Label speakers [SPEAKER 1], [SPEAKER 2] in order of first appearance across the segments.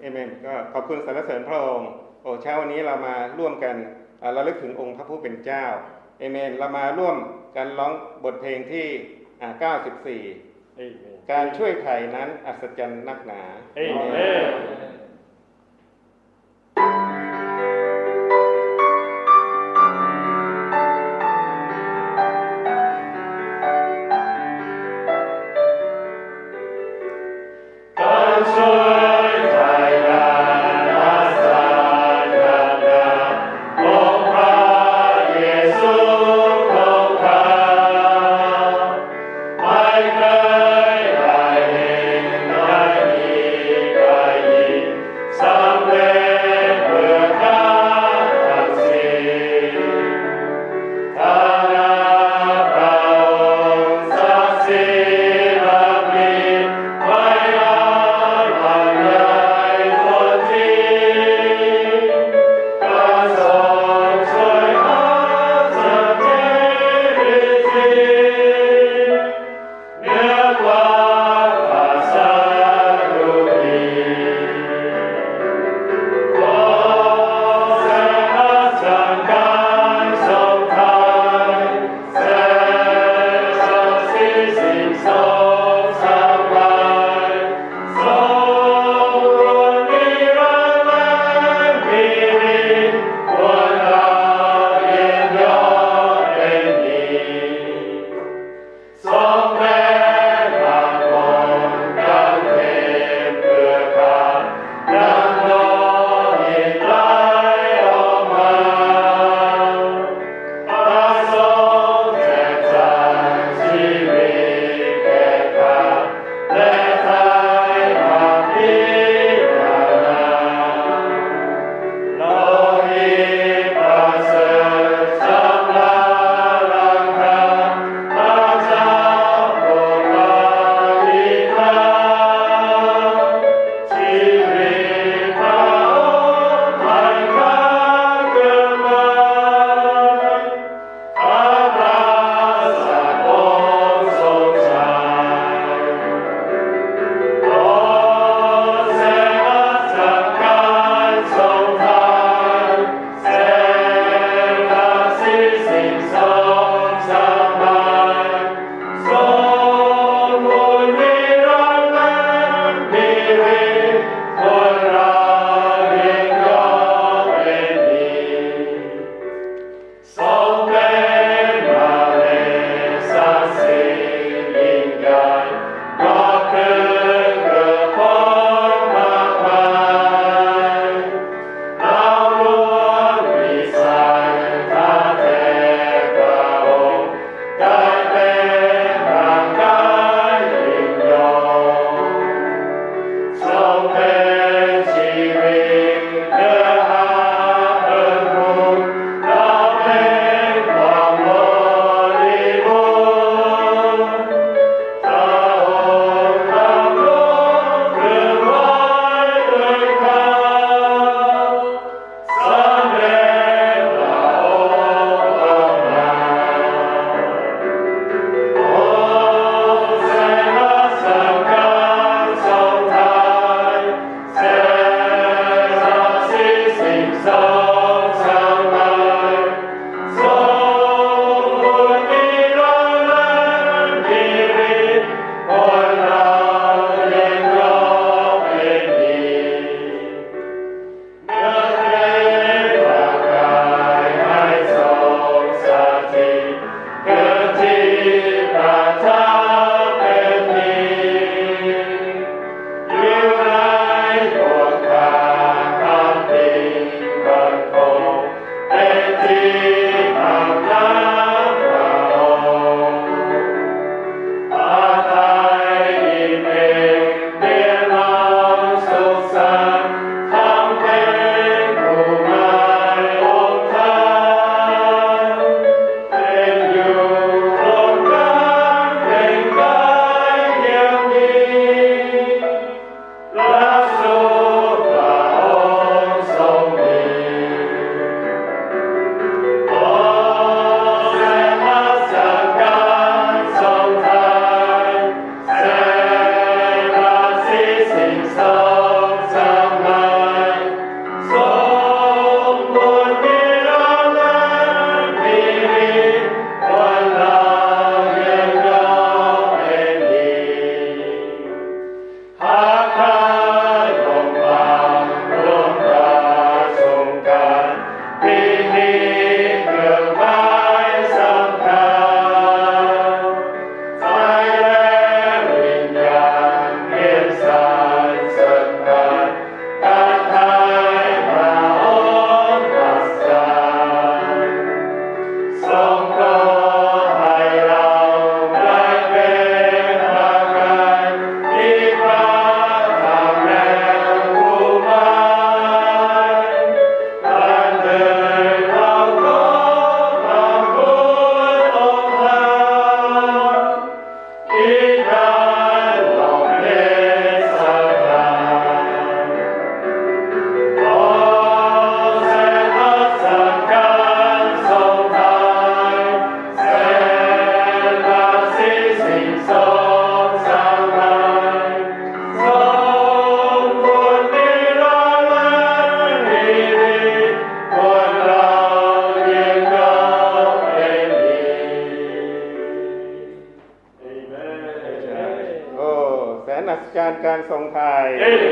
[SPEAKER 1] เอเมนก็ขอบคุณสรรเสริญพระองค์โอ้เช้าวันนี้เรามาร่วมกันเราลึกถึงองค์พระผู้เป็นเจ้าเอเมนเรามาร่วมกันร้องบทเพลงที่ 94 การช่วยไทยนั้น
[SPEAKER 2] อัศจรรย์นักหนาเอเมน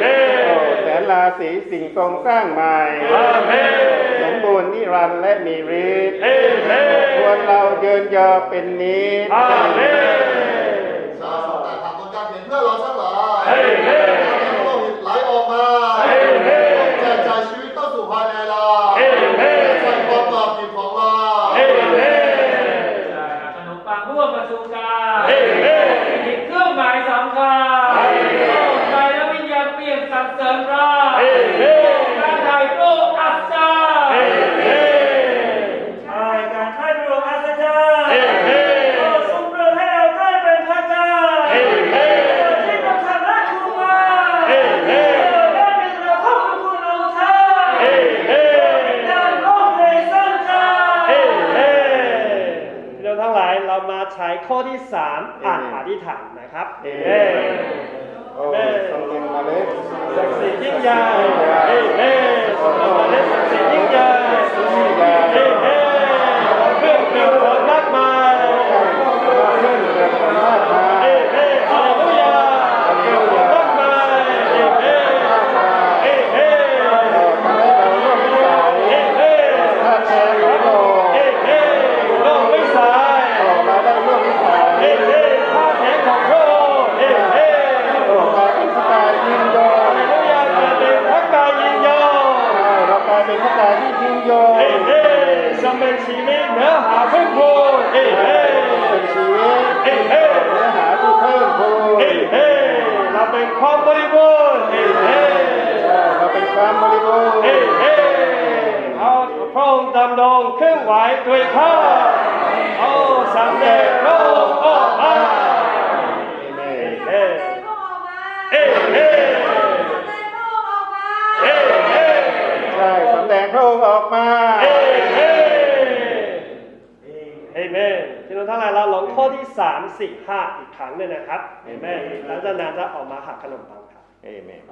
[SPEAKER 2] โอ้แสนรา
[SPEAKER 1] ศีสิ่งทรงสร้างใหม่สมบูรณ์นิรันดร์และมีฤทธิ์ควรเราเดินยอเป็นนิ
[SPEAKER 3] ด
[SPEAKER 2] มา
[SPEAKER 4] ใช้ข้อที่สา
[SPEAKER 2] ม
[SPEAKER 5] อ่านอธิษฐานนะครับ
[SPEAKER 1] เอ
[SPEAKER 5] เม
[SPEAKER 1] นสัเมาสัก
[SPEAKER 5] สิ่งยิ่งใหญ่เอเมนสักสิ่งยิ่งใหญ่เอเมนเพื่อเพื่อ หาเพิ่มพูนเอ้เฮ้
[SPEAKER 1] เป็นชีวิต
[SPEAKER 5] เฮ้เฮ้
[SPEAKER 1] เนื้อหาที่เพิ่มพูน
[SPEAKER 5] เฮ้เฮ้เราเป็นความบริบูรณ์เอ้เฮ้
[SPEAKER 1] เราเป็นความบริบูรณ์
[SPEAKER 5] เอ้เฮ้เอาพระองดำรงเครื่องไหวด้วยข้าเอาสำเร็จพระองค์ออ
[SPEAKER 1] เฮ้เฮ้
[SPEAKER 5] เฮ้เฮ้ ข้อ
[SPEAKER 1] ที่สา
[SPEAKER 5] มสี่ห้าอีกครั้งหนึ่งนะครับเอเมนแล้วจากนั้นจะออกมาหักขนมปังครับ
[SPEAKER 1] เอเมน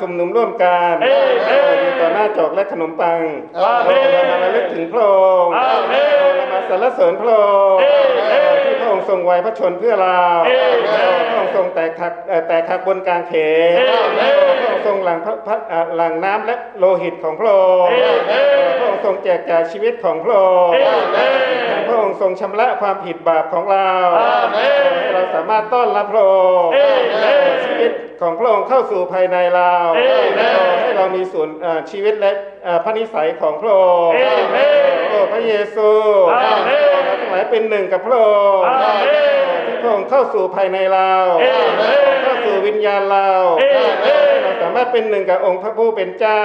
[SPEAKER 1] ชุมนุมร่วมกัน
[SPEAKER 5] เอ้ยเอ้ย
[SPEAKER 1] อยู่ต่อหน้าจอกและขนมปัง
[SPEAKER 5] อาเมน
[SPEAKER 1] เรามาระลึกถึงพระองค์
[SPEAKER 5] อาเมน
[SPEAKER 1] เรามาสรรเสริญพระองค์
[SPEAKER 5] เอ้ยเอ้ย
[SPEAKER 1] ที่พระองค์ทรงไว้พระชนเพื่อเรา
[SPEAKER 5] เอ้ยเอ้ย
[SPEAKER 1] พระองค์ทรงแตกหักเอ่อแตกหักบนกลางเขน
[SPEAKER 5] เอ้ยเอ้ย
[SPEAKER 1] พระองค์ทรงหลั่งพระพระอ่าหลั่งน้ำและโลหิตของพระองค์
[SPEAKER 5] เอ้ยเอ้ย
[SPEAKER 1] พระองค์ทรงแจกจ่ายชีวิตของพระองค์
[SPEAKER 5] เอ้ยเอ้ย
[SPEAKER 1] พระองค์ทรงชำระความผิดบาปของเรา
[SPEAKER 5] อาเมน
[SPEAKER 1] ให้เราสามารถต้อนรับพระองค์
[SPEAKER 5] เอ้ยเอ้ย
[SPEAKER 1] ชีวิตของพระองค์เข้าสู่ภายในเรา
[SPEAKER 5] เอ้ยเอ้ย
[SPEAKER 1] ให้เรามีส่วนเอ่อชีวิตและเอ่อพระนิสัยของพระองค์
[SPEAKER 5] เอ้ยเอ้ย
[SPEAKER 1] โอ้พระเยซู
[SPEAKER 5] อาเมน
[SPEAKER 1] เราทั้งหลายเป็นหนึ่งกับพระองค์
[SPEAKER 5] อาเมน
[SPEAKER 1] ที่พระองค์เข้าสู่ภายในเรา
[SPEAKER 5] เอ้ยเอ้ย
[SPEAKER 1] เข้าสู่วิญญาณเรา
[SPEAKER 5] เอ้ยเอ้ย
[SPEAKER 1] เราสามารถเป็นหนึ่งกับองค์พระผู้เป็นเจ้า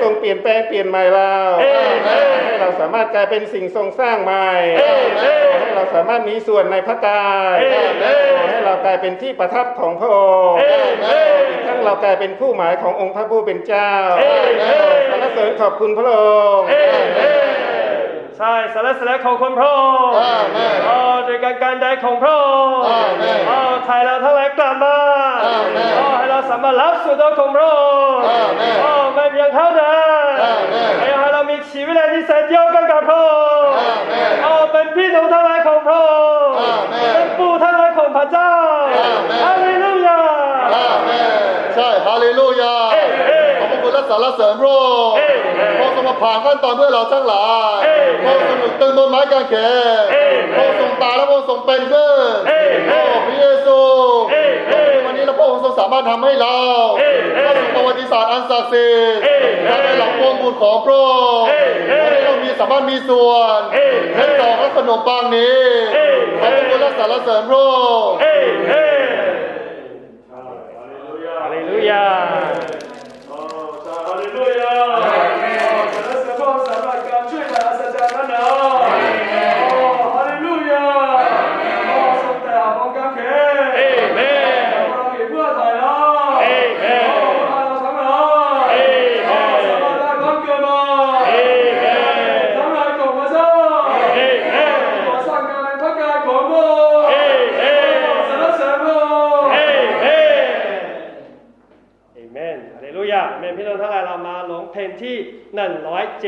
[SPEAKER 5] เอ้ยเอ้ย
[SPEAKER 1] พระองค์ทรงเปลี่ยนแปลงเปลี่ยนใหม่เรา
[SPEAKER 5] เอ้ยเอ้ย
[SPEAKER 1] ให้เราสามารถกลายเป็นสิ่งทรงสร้างใหม่
[SPEAKER 5] เอ้ยเอ้ย
[SPEAKER 1] ให้เราสามารถมีส่วนในพระกาย
[SPEAKER 5] เอ้ยเอ้ย
[SPEAKER 1] ให้เรากลายเป็นที่ประทับของพระองค์
[SPEAKER 5] เอ้ยเอ้ย
[SPEAKER 1] อีกทั้งเรากลายเป็นคู่หมายขององค์พระผู้เป็นเจ้า
[SPEAKER 5] เอ้ยเอ้ย
[SPEAKER 1] สรรเสริญขอบคุณพระองค์
[SPEAKER 5] เอ้ยเอ้ยใช่สรรเสริญของคนพระองค์
[SPEAKER 3] อาเมน
[SPEAKER 5] โอ้ด้วยการการใดของพระองค์
[SPEAKER 3] อาเมน
[SPEAKER 5] โอ้ไทยเราทั้งหลายกลับมา
[SPEAKER 3] อา เมน
[SPEAKER 5] โอ้ให้เราสามารถรับสู่ตัวของพระองค์
[SPEAKER 3] อาเมน
[SPEAKER 5] โอ้ไม่เพียงเท่านั้น
[SPEAKER 3] อาเมน
[SPEAKER 5] ให้เรามีชีวิตและนิสัยเดียวกันกับพระองค์
[SPEAKER 3] อาเมน
[SPEAKER 5] โอ้เป็นพี่น้องทั้งหลายของพระองค์
[SPEAKER 3] อาเมน
[SPEAKER 5] เป็นปู่ทั้งหลายของพระเจ้า
[SPEAKER 3] อาเมน
[SPEAKER 5] ฮาเลลูยา
[SPEAKER 3] อาเมนใช่ฮาเลลูยา
[SPEAKER 5] เอ้ยเอ้ย
[SPEAKER 3] ขอบพระคุณและสรรเสริญพระองค์
[SPEAKER 5] เอ้ยเอ้ย
[SPEAKER 3] พระองค์ทรงมาผ่านขั้นตอนเพื่อเราทั้งหลาย
[SPEAKER 5] เอ้ย
[SPEAKER 3] พระองค์ทรงถูกตึงบนไม้กางเขน
[SPEAKER 5] เอ้ย
[SPEAKER 3] พระองค์ทรงตายและพระองค์ทรงเป็นขึ้น
[SPEAKER 5] เอ้ยเอ้
[SPEAKER 3] โอ้
[SPEAKER 5] ย
[SPEAKER 3] พระเยซู
[SPEAKER 5] เอ้ยเอ้ย
[SPEAKER 3] วันนี้เราพระองค์ทรงสามารถทำให้เรา
[SPEAKER 5] เอ้ยเอ้ย
[SPEAKER 3] เข้าสู่ประวัติศาสตร์อันศักดิ์สิทธิ์
[SPEAKER 5] เอ้ยเอ้ย
[SPEAKER 3] และในหลักพวงบุญของพระองค์
[SPEAKER 5] เอ้ยเอ้ย
[SPEAKER 3] วันนี้เรามีสามารถมีส่วน
[SPEAKER 5] เอ้ยเอ้
[SPEAKER 3] ใน
[SPEAKER 5] ย
[SPEAKER 3] ดอกและขนมปังนี้
[SPEAKER 5] เอ้ย
[SPEAKER 3] ขอบพระคุณและสรรเสริญพระองค์
[SPEAKER 5] เ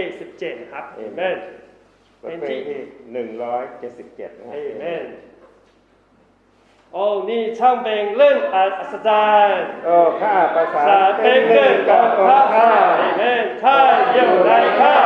[SPEAKER 5] 177 ครับเอเมน
[SPEAKER 1] บทเพลงที่หนึ่งร้อยเจ็ดสิบเจ็ดนะค
[SPEAKER 5] เอ
[SPEAKER 1] รับ
[SPEAKER 5] เมนโอ้นี่ช่างเป็นเรื่องอัศจรรย์
[SPEAKER 1] โอ้ข้าประสา
[SPEAKER 5] สานเป็นเรื่องของพระข้าเอเมนข้าอยู่ในข้าข้า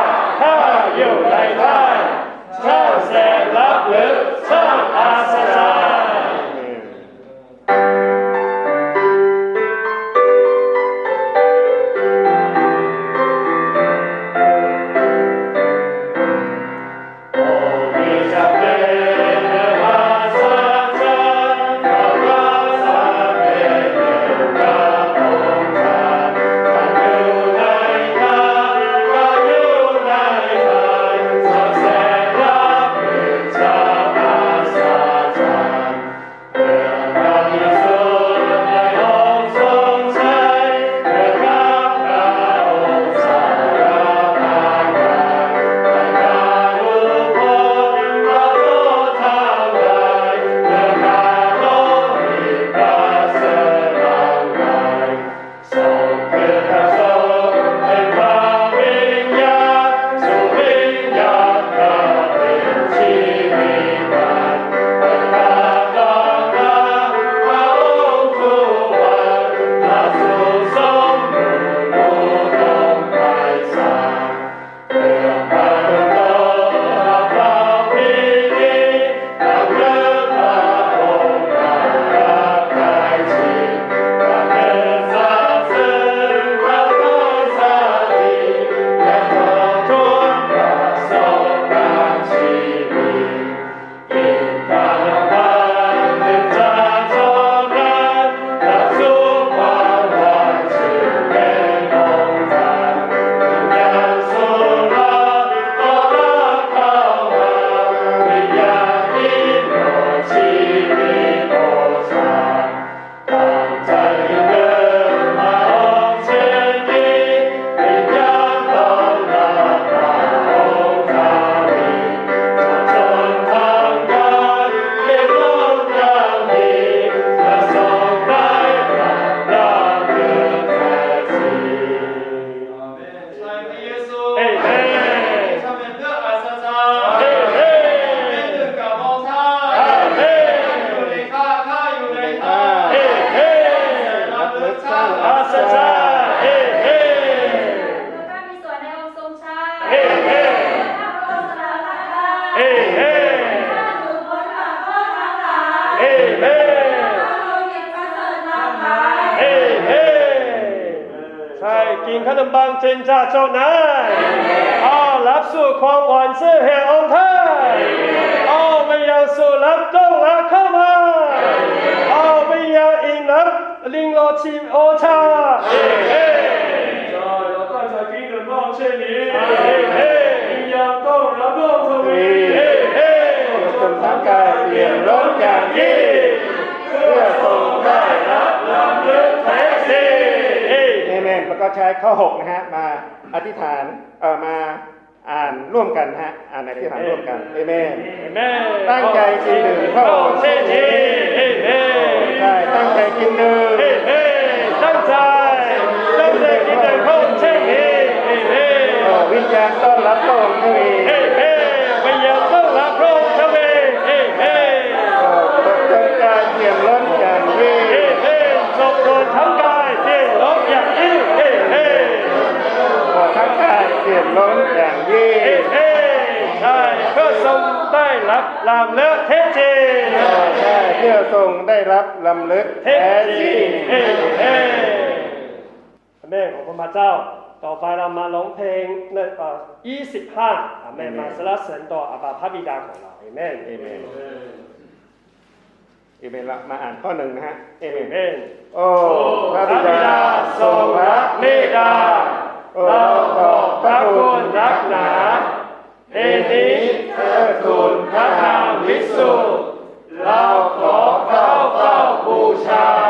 [SPEAKER 5] เจิ
[SPEAKER 2] นจาเจ้านายอ้อรับสู่ความหวานซื่อแห่งองค์ท่านอ้อไม่ยาวสู่รับต้องรักเข้ามาอ้อไม่ยาวอินรับลิงโลชิมโอชาเฮ้เจ้
[SPEAKER 6] อย่ตั้งใจกินเดินมองเช่นนี้
[SPEAKER 2] เฮ้
[SPEAKER 6] เฮ้ยาวต้องรับต้องทวี
[SPEAKER 2] เฮ้เฮ้จนทั้งกายเปลี่ยนร้อนอย่างยิ่งเพื่อทรงได้รับลำลึกแท้จริง
[SPEAKER 1] แม่ๆแล้วก็ใช้ข้อหกนะฮะ อธิษฐานเอ่อมาอ่านร่วมกันนะฮะ อ่านอธิษฐานร่วมกันเอเมน
[SPEAKER 2] แม่
[SPEAKER 1] ตั้งใจกินดื่มพระองค์
[SPEAKER 2] เช่นนี้เฮ้เฮ้
[SPEAKER 1] ใช่ตั้งใจกินดื่ม
[SPEAKER 2] เฮ้เฮ้ตั้งใจตั้งใจกินแต่ข้าวเช่นนี้เฮ้เฮ้
[SPEAKER 1] เอ่อวิญญาณต้อนรับพระองค์ทวี
[SPEAKER 2] เฮ้เฮ้ไม่อยากต้องรับพระองค์ทวีเฮ้เฮ้
[SPEAKER 1] เอ่อตกจนกายเปี่ยมล้นอย่างยิ่ง
[SPEAKER 2] เฮ้เฮ้จบโดนทั้งกายเปี่ยนลบอย่างยิ่งเฮ้เฮ้
[SPEAKER 1] ขอทั้งกายเปี่ย มล้นอย่างยิ่ง
[SPEAKER 2] เฮ้เฮ้ใช่เพื่อทรงได้รับลำเลิกเทจริง
[SPEAKER 1] เออใช่เพื่อทรงได้รับลำลึก
[SPEAKER 2] เท
[SPEAKER 1] แท้
[SPEAKER 2] จริง
[SPEAKER 1] ง
[SPEAKER 2] เฮ้เฮ้พระแม่ของพระเจ้าต่อไปเรามาร้องเพลงในเอ่อ25อาเมนมาสรรเสริญต่ออาบาพระบิดาของเราเอเมน
[SPEAKER 1] เอเมนเอเมนละมาอ่านข้อหนึ่งนะฮะเอเม
[SPEAKER 2] น
[SPEAKER 1] โอ้พระ
[SPEAKER 2] ระ
[SPEAKER 1] บิดาทร
[SPEAKER 2] ง
[SPEAKER 1] รักเมต
[SPEAKER 2] ตา
[SPEAKER 1] เราขอ
[SPEAKER 2] บ
[SPEAKER 1] พระคุ
[SPEAKER 2] ณณ
[SPEAKER 1] รักหนา
[SPEAKER 2] เอ
[SPEAKER 1] เอ
[SPEAKER 2] นี้
[SPEAKER 1] นี้เธอทูลพระ
[SPEAKER 2] ระ
[SPEAKER 1] นา
[SPEAKER 2] ม
[SPEAKER 1] วิสุ
[SPEAKER 2] สุ
[SPEAKER 1] ทธิ์
[SPEAKER 2] เราขอเข้าเฝ้าบูชา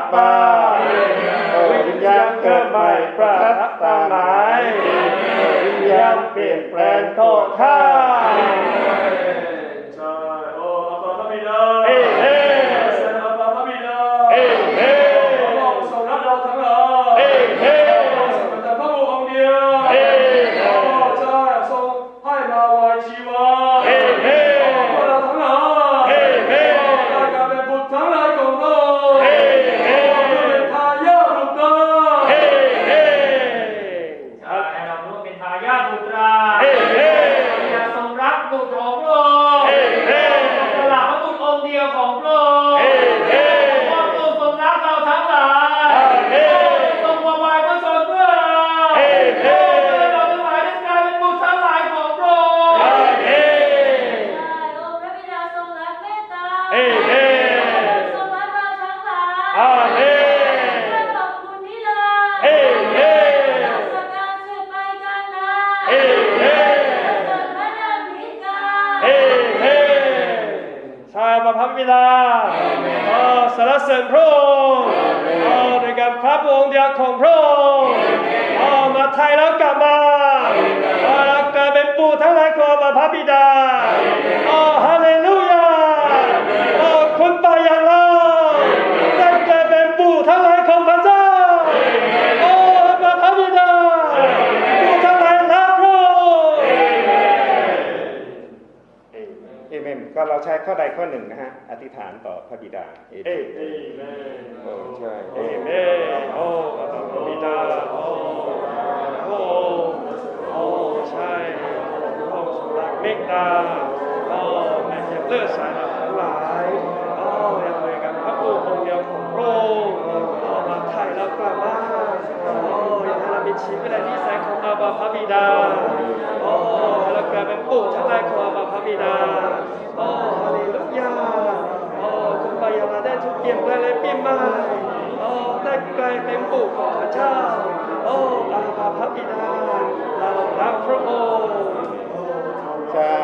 [SPEAKER 6] รียกอับาโอ้วิญญาณเกิดใหม่ประทับตาหมา
[SPEAKER 1] ยวิญญาณเปลี่ยนแปลงโทษข้า
[SPEAKER 6] ก็เรา
[SPEAKER 1] ใช้ข้อใดข้อหนึ่งนะฮะ อธิษฐานต่อพระบิดา เอเมน
[SPEAKER 5] เอ้แม่
[SPEAKER 1] โอ้ใช่
[SPEAKER 5] เอ้แม่โอ้พระบิดาโอ้โอ้โอ้ใช่โอ้สำหรับเมตตาโอ้แม่จะเลิศสายทั้งหลายโอ้ยังเลยกันพระผู้องค์เดียวของพระองค์โอ้มาไทยแล้วกลับมาโอ้ยังให้เรามีชีวิตในที่แสงของอาบาพระบิดาโอ้ให้เรากลายเป็นปู่ทั้งหลายของอาบาพระบิดา โอ้ฮาเลลูยาโอ้คุณไปยามาได้ทุกเกียงได้เลยปีใหม่โอ้ได้กลายเป็นปู่ของพระเจ้าโอ้อาบาพระบิดาเรารักพระองค์
[SPEAKER 1] ใช่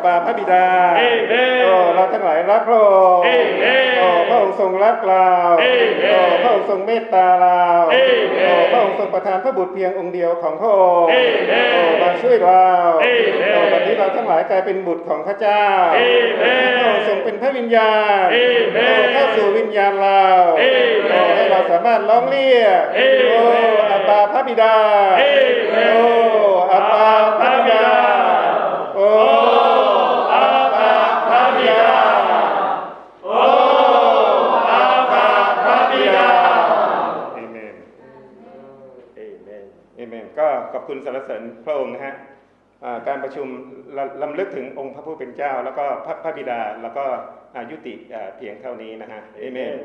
[SPEAKER 1] โอ้อาบาพระบิดา
[SPEAKER 5] เอเมน
[SPEAKER 1] โอ้เราทั้งหลายรักพระองค์
[SPEAKER 5] เอเมน
[SPEAKER 1] โอ้พระองค์ทรงรักเรา
[SPEAKER 5] เอเมน
[SPEAKER 1] โอ้พระองค์ทรงเมตตาเรา
[SPEAKER 5] เอเมน
[SPEAKER 1] โอ้พระองค์ทรงประทานพระบุตรเพียงองค์เดียวของพระองค์
[SPEAKER 5] เอเมน
[SPEAKER 1] โอ้มาช่วยเรา
[SPEAKER 5] เอเมน
[SPEAKER 1] โอ้วันนี้เราทั้งหลายกลายเป็นบุตรของพระเจ้า
[SPEAKER 5] เอเมน
[SPEAKER 1] พระองค์ทรงเป็นพระวิญญาณ
[SPEAKER 5] เอเมน
[SPEAKER 1] โอ้เข้าสู่วิญญาณเรา
[SPEAKER 5] เอเมน
[SPEAKER 1] โอ้ให้เราสามารถร้องเรียก
[SPEAKER 5] เอเมน
[SPEAKER 1] โอ้อาบาพระบิดา
[SPEAKER 5] เอเมน
[SPEAKER 1] โอ้อาบาพระบิดาโคุณสรรเสริญพระองค์นะฮะการประชุมลำลึกถึงองค์พระผู้เป็นเจ้า แล้วก็พระบิดาแล้วก็ยุติเพียงเท่านี้นะฮะเอเมน